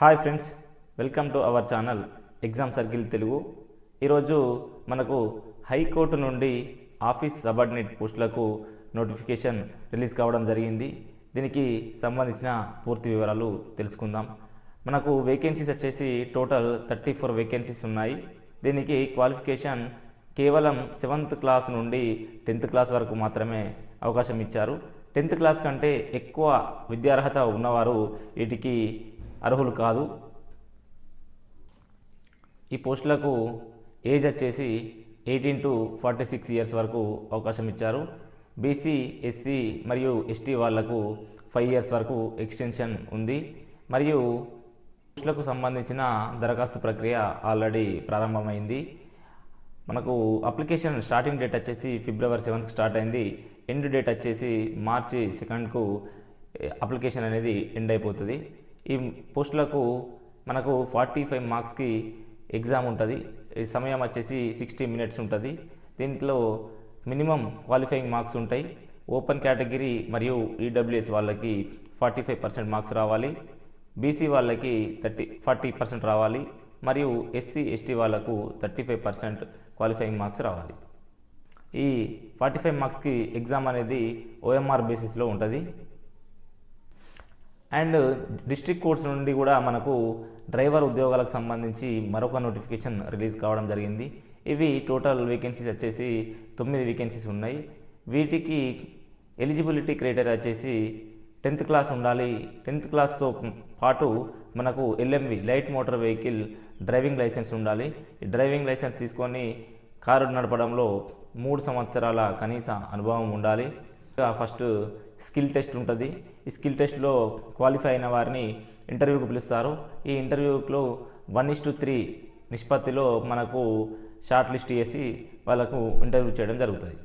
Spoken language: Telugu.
Hi friends welcome to our channel exam circle Telugu. ఈరోజు మనకు హైకోర్టు నుండి ఆఫీస్ సబార్డినేట్ పోస్టులకు నోటిఫికేషన్ రిలీజ్ కావడం జరిగింది. దీనికి సంబంధించిన పూర్తి వివరాలు తెలుసుకుందాం. మనకు వేకెన్సీస్ వచ్చేసి టోటల్ థర్టీ ఫోర్ వేకెన్సీస్ ఉన్నాయి. దీనికి క్వాలిఫికేషన్ కేవలం సెవెంత్ క్లాస్ నుండి టెన్త్ క్లాస్ వరకు మాత్రమే అవకాశం ఇచ్చారు. టెన్త్ క్లాస్ కంటే ఎక్కువ విద్యార్హత ఉన్నవారు వీటికి అర్హులు కాదు. ఈ పోస్టులకు ఏజ్ వచ్చేసి eighteen to forty six years వరకు అవకాశం ఇచ్చారు. బీసీ ఎస్సీ మరియు ఎస్టీ వాళ్ళకు ఫైవ్ ఇయర్స్ వరకు ఎక్స్టెన్షన్ ఉంది. మరియు పోస్టులకు సంబంధించిన దరఖాస్తు ప్రక్రియ ఆల్రెడీ ప్రారంభమైంది. మనకు అప్లికేషన్ స్టార్టింగ్ డేట్ వచ్చేసి ఫిబ్రవరి సెవెంత్కి స్టార్ట్ అయింది. ఎండ్ డేట్ వచ్చేసి మార్చి సెకండ్కు అప్లికేషన్ అనేది ఎండ్ అయిపోతుంది. ఈ పోస్టులకు మనకు ఫార్టీ ఫైవ్ మార్క్స్కి ఎగ్జామ్ ఉంటుంది. ఈ సమయం వచ్చేసి సిక్స్టీ మినిట్స్ ఉంటుంది. దీంట్లో మినిమం క్వాలిఫైయింగ్ మార్క్స్ ఉంటాయి. ఓపెన్ కేటగిరీ మరియు ఈడబ్ల్యూఎస్ వాళ్ళకి ఫార్టీ ఫైవ్ పర్సెంట్ మార్క్స్ రావాలి. బీసీ వాళ్ళకి థర్టీ ఫార్టీ పర్సెంట్ రావాలి. మరియు ఎస్సీ ఎస్టీ వాళ్ళకు thirty five percent qualifying marks రావాలి. ఈ ఫార్టీ ఫైవ్ మార్క్స్కి ఎగ్జామ్ అనేది ఓఎంఆర్ బేసిస్లో ఉంటుంది. అండ్ డిస్ట్రిక్ట్ కోర్ట్స్ నుండి కూడా మనకు డ్రైవర్ ఉద్యోగాలకు సంబంధించి మరొక నోటిఫికేషన్ రిలీజ్ కావడం జరిగింది. ఇవి టోటల్ వేకెన్సీస్ వచ్చేసి తొమ్మిది వేకెన్సీస్ ఉన్నాయి. వీటికి ఎలిజిబిలిటీ క్రైటీరియా వచ్చేసి టెన్త్ క్లాస్ ఉండాలి. టెన్త్ క్లాస్తో పాటు మనకు LMV light motor vehicle driving license ఉండాలి. ఈ డ్రైవింగ్ లైసెన్స్ తీసుకొని కారు నడపడంలో మూడు సంవత్సరాల కనీస అనుభవం ఉండాలి. ఫస్ట్ స్కిల్ టెస్ట్ ఉంటుంది. ఈ స్కిల్ టెస్ట్లో క్వాలిఫై అయిన వారిని ఇంటర్వ్యూకి పిలుస్తారు. ఈ ఇంటర్వ్యూలో వన్ ఇస్ టు త్రీ నిష్పత్తిలో మనకు షార్ట్ లిస్ట్ చేసి వాళ్ళకు ఇంటర్వ్యూ చేయడం జరుగుతుంది.